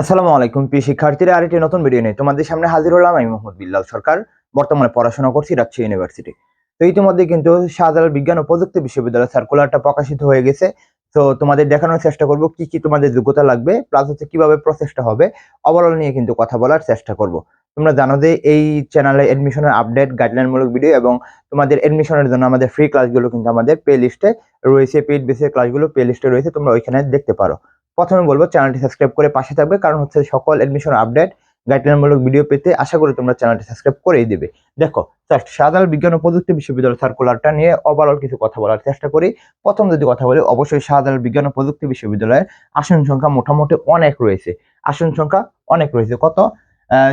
আসসালামু আলাইকুম, প্রিয় শিক্ষার্থীরা, আরেকটি নতুন ভিডিও নিয়ে তোমাদের সামনে হাজির হলাম আমি মোহাম্মদ বিল্লাল সরকার। বর্তমানে পড়াশোনা করছি রাজশাহী ইউনিভার্সিটি তো ইতিমধ্যে কিন্তু শাহজালাল বিজ্ঞান ও প্রযুক্তি বিশ্ববিদ্যালয় সার্কুলারটা প্রকাশিত হয়ে গেছে। তো তোমাদের দেখানোর চেষ্টা করব, কি কি তোমাদের যোগ্যতা লাগবে প্লাস হচ্ছে কীভাবে প্রসেসটা হবে। ওভারঅল নিয়ে কিন্তু কথা বলার চেষ্টা করব। তোমরা জানো যে এই চ্যানেলে এডমিশনের আপডেট গাইডলাইনমূলক ভিডিও এবং তোমাদের এডমিশনের জন্য আমাদের ফ্রি ক্লাসগুলো কিন্তু আমাদের প্লে লিস্টে রয়েছে পেড বেসের ক্লাসগুলো প্লে লিস্টে রয়েছে, তোমরা ওইখানে দেখতে পারো। প্রথমে বলব চ্যানেলটি সাবস্ক্রাইব করে পাশে থাকবে, কারণ হচ্ছে সকল এডমিশন আপডেট গাইডলাইনমূলক ভিডিও পেতে আশা করি তোমরা চ্যানেলটি সাবস্ক্রাইব করেই দেবে। দেখো জাস্ট শাহজালাল বিজ্ঞান ও প্রযুক্তি বিশ্ববিদ্যালয় সার্কুলারটা নিয়ে ওভারঅল কিছু কথা বলার চেষ্টা করি। প্রথম যদি কথা বলি, অবশ্যই সাধারণ বিজ্ঞান ও প্রযুক্তি বিশ্ববিদ্যালয়ের আসন সংখ্যা মোটামুটি অনেক রয়েছে। আসন সংখ্যা অনেক রয়েছে। কত?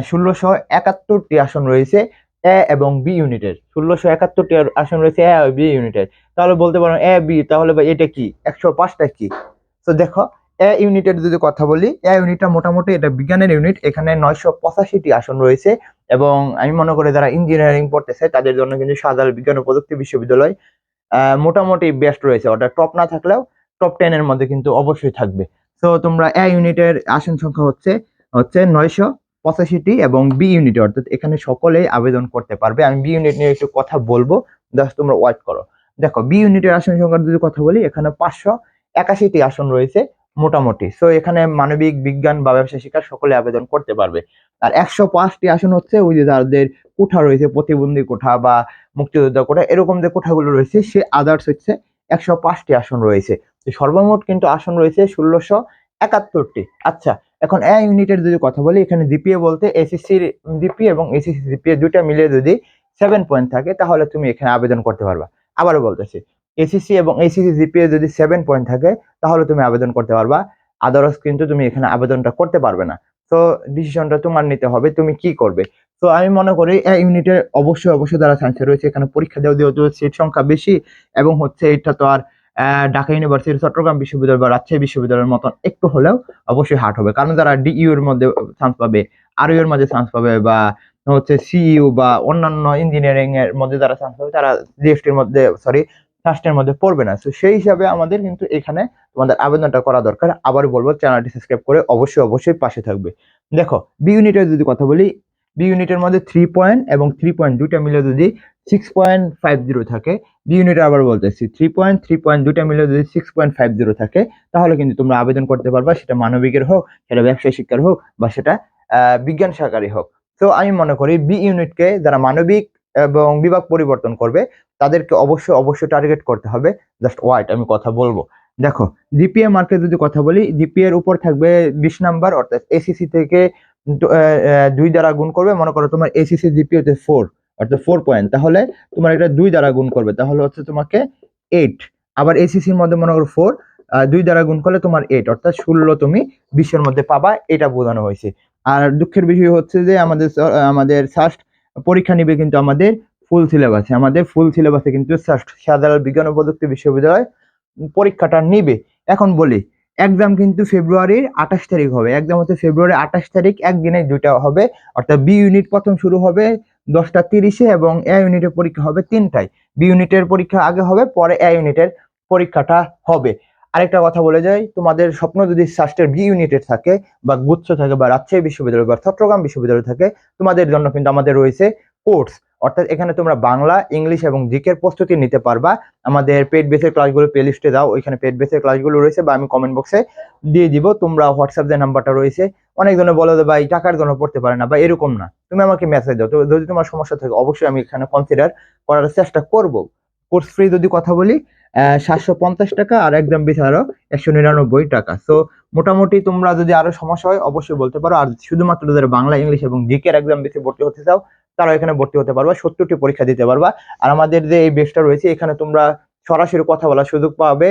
ষোলোশো একাত্তরটি আসন রয়েছে এ এবং বি ইউনিটের ষোলোশো একাত্তরটি আসন রয়েছে এ বি ইউনিটের তাহলে বলতে পারো এ বি তাহলে ভাই এটা কি? একশো পাঁচটা কি? তো দেখো এ ইউনিটের যদি কথা বলি এ ইউনিটটা মোটামুটি এটা বিজ্ঞানের ইউনিট এখানে নয়শো পঁচাশিটি আসন রয়েছে এবং আমি মনে করি যারা ইঞ্জিনিয়ারিং পড়তেছে, তাদের জন্য কিন্তু শাহজালাল বিজ্ঞান ও প্রযুক্তি বিশ্ববিদ্যালয় মোটামুটি বেস্ট রয়েছে। ওটা টপ না থাকলেও টপ টেন এর মধ্যে কিন্তু অবশ্যই থাকবে। তো তোমরা এ ইউনিটের আসন সংখ্যা হচ্ছে হচ্ছে নয়শো পঁচাশিটি এবং বি ইউনিট অর্থাৎ এখানে সকলেই আবেদন করতে পারবে। আমি বি ইউনিট নিয়ে একটু কথা বলব জাস্ট তোমরা ওয়াইট করো। দেখো বি ইউনিটের আসন সংখ্যার যদি কথা বলি, এখানে পাঁচশো একাশিটি আসন রয়েছে। মোটামুটি। সো এখানে মানবিক বিজ্ঞান বা ব্যবসা শিক্ষার সকলে আবেদন করতে পারবে। আর একশো পাঁচটি আসন হচ্ছে ওই যে যাদের কোঠা রয়েছে, প্রতিবন্ধী কোঠা বা মুক্তিযোদ্ধা কোঠা, এরকম যে কোঠাগুলো রয়েছে, সে আদার্স হচ্ছে একশো পাঁচটি আসন রয়েছে। সর্বমোট কিন্তু আসন রয়েছে ষোলোশো একাত্তরটি। আচ্ছা এখন এ ইউনিটের যদি কথা বলি, এখানে জিপিএ বলতে এসএসসির জিপিএ এবং এসএসসি জিপিএ দুইটা মিলিয়ে যদি সেভেন পয়েন্ট থাকে, তাহলে তুমি এখানে আবেদন করতে পারবা। আবারও বলতেছি এসএসসি এবং এসএসসি জিপিএ যদি সেভেন পয়েন্ট থাকে, তাহলে তুমি আবেদন করতে পারবা। আদারস কিন্তু তুমি এখানে আবেদনটা করতে পারবে না। তো ডিসিশনটা তোমার নিতে হবে, তুমি কি করবে? তো আমি মনে করি এই ইউনিটের অবশ্যই অবশ্যই তারা সায়েন্সে রয়েছে, এখানে পরীক্ষা দেওয়া যেহেতু সিট সংখ্যা বেশি এবং হচ্ছে এটা তো আর ঢাকা ইউনিভার্সিটি চট্টগ্রাম বিশ্ববিদ্যালয় বা রাজশাহী বিশ্ববিদ্যালয়ের মতন একটু হলেও অবশ্যই হার্ড হবে। কারণ তারা ডিইউ এর মধ্যে চান্স পাবে আর এর মধ্যে চান্স পাবে বা হচ্ছে সিইউ বা অন্যান্য ইঞ্জিনিয়ারিং এর মধ্যে যারা চান্স পাবে, তারা জিএসটির মধ্যে সরি ফার্স্টের মধ্যে পড়বে না। তো সেই হিসাবে আমাদের কিন্তু এখানে তোমাদের আবেদনটা করা দরকার। আবার বলব, চ্যানেলটি সাবস্ক্রাইব করে অবশ্যই অবশ্যই পাশে থাকবে। দেখো বি ইউনিটের যদি কথা বলি বি ইউনিটের মধ্যে থ্রি পয়েন্ট এবং থ্রি পয়েন্ট দুইটা মিলে যদি সিক্স পয়েন্ট ফাইভ জিরো থাকে বি ইউনিটে আবার বলতেছি থ্রি পয়েন্ট থ্রি পয়েন্ট দুইটা মিলে যদি সিক্স পয়েন্ট ফাইভ জিরো থাকে, তাহলে কিন্তু তোমরা আবেদন করতে পারবা। সেটা মানবিকের হোক, সেটা ব্যবসায় শিক্ষার হোক বা সেটা বিজ্ঞান শাখারই হোক। তো আমি মনে করি বি ইউনিটকে যারা মানবিক এবং বিভাগ পরিবর্তন করবে, তাদেরকে অবশ্যই অবশ্যই টার্গেট করতে হবে। জাস্ট ওয়াইট আমি কথা বলব। দেখো জিপিএ মার্কেট যদি কথা বলি জিপিএ এর উপর থাকবে বিশ নাম্বার অর্থাৎ এসিসি থেকে দুই দ্বারা গুণ করবে। মনে করো তোমার এসিসি জিপিএ তে ফোর অর্থাৎ ফোর পয়েন্ট তাহলে তোমার এটা দুই দ্বারা গুণ করবে। তাহলে হচ্ছে তোমাকে এইট আবার এসিসির মধ্যে মনে করো ফোর দুই দ্বারা গুণ করলে তোমার এইট অর্থাৎ ষোলো তুমি বিশের মধ্যে পাবা। এটা বোঝানো হয়েছে। আর দুঃখের বিষয় হচ্ছে যে আমাদের আমাদের সাস্ট পরীক্ষা নিবে কিন্তু আমাদের ফুল সিলেবাসে আমাদের ফুল সিলেবাসে কিন্তু সাধারণ বিজ্ঞান ও প্রযুক্তি বিশ্ববিদ্যালয় পরীক্ষাটা নিবে। এখন বলি এক্সাম কিন্তু ফেব্রুয়ারির আঠাশ তারিখ হবে। এক্সাম হচ্ছে ফেব্রুয়ারি আঠাশ তারিখ, একদিনে দুইটা হবে। অর্থাৎ বি ইউনিট প্রথম শুরু হবে দশটা তিরিশে এবং এ ইউনিটের পরীক্ষা হবে তিনটায়। বি ইউনিটের পরীক্ষা আগে হবে, পরে এ ইউনিটের পরীক্ষাটা হবে। আরেকটা কথা বলে যাই, তোমাদের স্বপ্ন যদি সাস্টের বি ইউনিটের থাকে বা গুচ্ছ থাকে বা রাজশাহী বিশ্ববিদ্যালয় বা চট্টগ্রাম বিশ্ববিদ্যালয় থাকে, তোমাদের জন্য কিন্তু আমাদের রয়েছে কোর্স অর্থাৎ এখানে তোমরা বাংলা, ইংলিশ এবং জিকের প্রস্তুতি নিতে পারবা। আমাদের পেড বেসের ক্লাসগুলো প্লে লিস্টে দাও, ওইখানে পেড বেসের ক্লাসগুলো রয়েছে বা আমি কমেন্ট বক্সে দিয়ে দিব। তোমরা হোয়াটসঅ্যাপ যে নাম্বারটা রয়েছে, অনেক জনে বলে যে ভাই, টাকার জন্য পড়তে পারে না বা এরকম না। তুমি আমাকে মেসেজ দাও। তো যদি তোমার সমস্যা থাকে, অবশ্যই আমি এখানে কনসিডার করার চেষ্টা করব। কোর্স ফ্রি যদি কথা বলি সাতশো পঞ্চাশ টাকা আর একদম বেশি আরও একশো নিরানব্বই টাকা। সো মোটামুটি তোমরা যদি আরও সমস্যা হয়, অবশ্যই বলতে পারো। আর শুধুমাত্র যারা বাংলা, ইংলিশ এবং জিকের একদম বেশি ভর্তি হতে চাও, তারা এখানে ভর্তি হতে পারবা, সত্তরটি পরীক্ষা দিতে পারবা। আর আমাদের যে এই বেসটা রয়েছে, এখানে তোমরা সরাসরি কথা বলার সুযোগ পাবে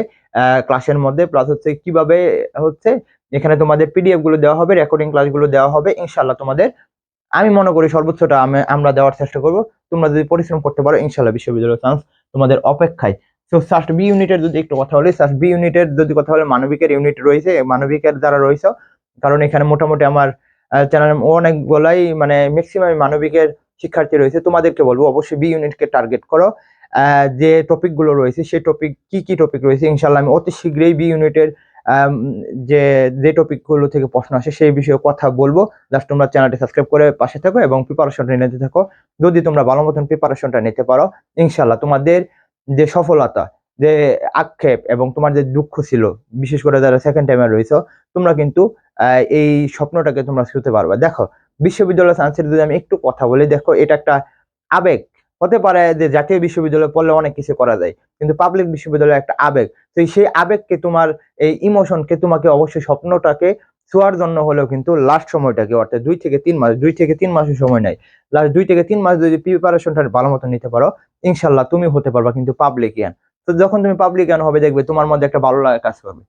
ক্লাসের মধ্যে। প্লাস হচ্ছে কীভাবে হচ্ছে, এখানে তোমাদের পিডিএফগুলো দেওয়া হবে রেকর্ডিং ক্লাসগুলো দেওয়া হবে। ইনশাল্লাহ তোমাদের, আমি মনে করি সর্বোচ্চটা আমরা দেওয়ার চেষ্টা করব। তোমরা যদি পরিশ্রম করতে পারো ইনশাল্লাহ বিশ্ববিদ্যালয়ের চান্স তোমাদের অপেক্ষায়। তো সাস্ট বি ইউনিটের যদি একটু কথা বলি সাস্ট বি ইউনিটের যদি কথা বলে, মানবিকের ইউনিট রয়েছে, মানবিকের যারা রয়েছে। কারণ এখানে মোটামুটি আমার চ্যানেল অনেকগুলাই মানে ম্যাক্সিমাম মানবিকের শিক্ষার্থী রয়েছে। তোমাদেরকে বলব, অবশ্যই বি ইউনিটকে টার্গেট করো। যে টপিকগুলো রয়েছে সেই টপিক কি কি টপিক রয়েছে ইনশাল্লাহ আমি অতি শীঘ্রই বি ইউনিটের যে যে টপিকগুলো থেকে প্রশ্ন আসে, সেই বিষয়ে কথা বলব। জাস্ট তোমরা চ্যানেলটি সাবস্ক্রাইব করে পাশে থাকো এবং প্রিপারেশনটা নিতে থাকো। যদি তোমরা ভালো মতন প্রিপারেশনটা নিতে পারো ইনশাল্লাহ তোমাদের যে সফলতা, যে আক্ষেপ এবং তোমার যে দুঃখ ছিল, বিশেষ করে যারা সেকেন্ড টাইমে রয়েছে, তোমরা কিন্তু এই স্বপ্নটাকে তোমরা ছুতে পারবে। দেখো বিশ্ববিদ্যালয় সায়েন্সের যদি আমি একটু কথা বলি, দেখো, এটা একটা আবেগ। হতে পারে যে জাতীয় বিশ্ববিদ্যালয়ে পড়লে অনেক কিছু করা যায়, কিন্তু পাবলিক বিশ্ববিদ্যালয় একটা আবেগ। তো সেই আবেগকে তোমার, এই ইমোশনকে তোমাকে অবশ্যই স্বপ্নটাকে ছোঁয়ার জন্য হলেও কিন্তু লাস্ট সময়টাকে অর্থাৎ দুই থেকে তিন মাস, দুই থেকে তিন মাসের সময় নাই লাস্ট দুই থেকে তিন মাস যদি প্রিপারেশনটা ভালো মতো নিতে পারো ইনশাল্লাহ তুমি হতে পারবা কিন্তু পাবলিক ইয়ান তো যখন তুমি পাবলিক ইয়ান হবে, দেখবে তোমার মধ্যে একটা ভালো লাগা কাজ করবে।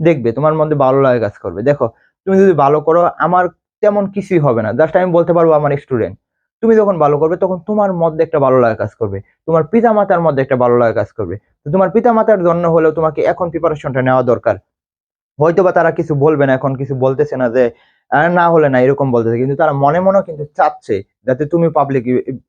দেখবে তোমার মধ্যে ভালো লাগা কাজ করবে। দেখো, তুমি যদি ভালো করো, আমার তেমন কিছুই হবে না। জাস্ট আমি বলতে পারব আমার স্টুডেন্ট তুমি যখন ভালো করবে, তখন তোমার মধ্যে একটা ভালো লাগা কাজ করবে। তোমার পিতা মাতার মধ্যে একটা ভালো লাগা কাজ করবে। তো তোমার পিতা মাতার জন্য হলেও তোমাকে এখন প্রিপারেশনটা নেওয়া দরকার। হয়তো বা তারা কিছু বলবে না, এখন কিছু বলতেছে না যে না হলে না, এরকম বলতেছে। কিন্তু তারা মনে মনে কিন্তু চাচ্ছে যাতে তুমি পাবলিক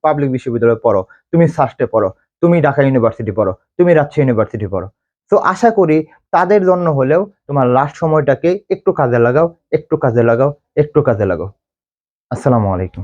পাবলিক বিশ্ববিদ্যালয়ে পড়ো, তুমি সাস্টে পড়ো, তুমি ঢাকা ইউনিভার্সিটি পড়ো, তুমি রাজশাহী ইউনিভার্সিটি পড়ো। তো আশা করি তাদের জন্য হলেও তোমার লাস্ট সময়টাকে একটু কাজে লাগাও, একটু কাজে লাগাও, একটু কাজে লাগাও। আসসালামু আলাইকুম।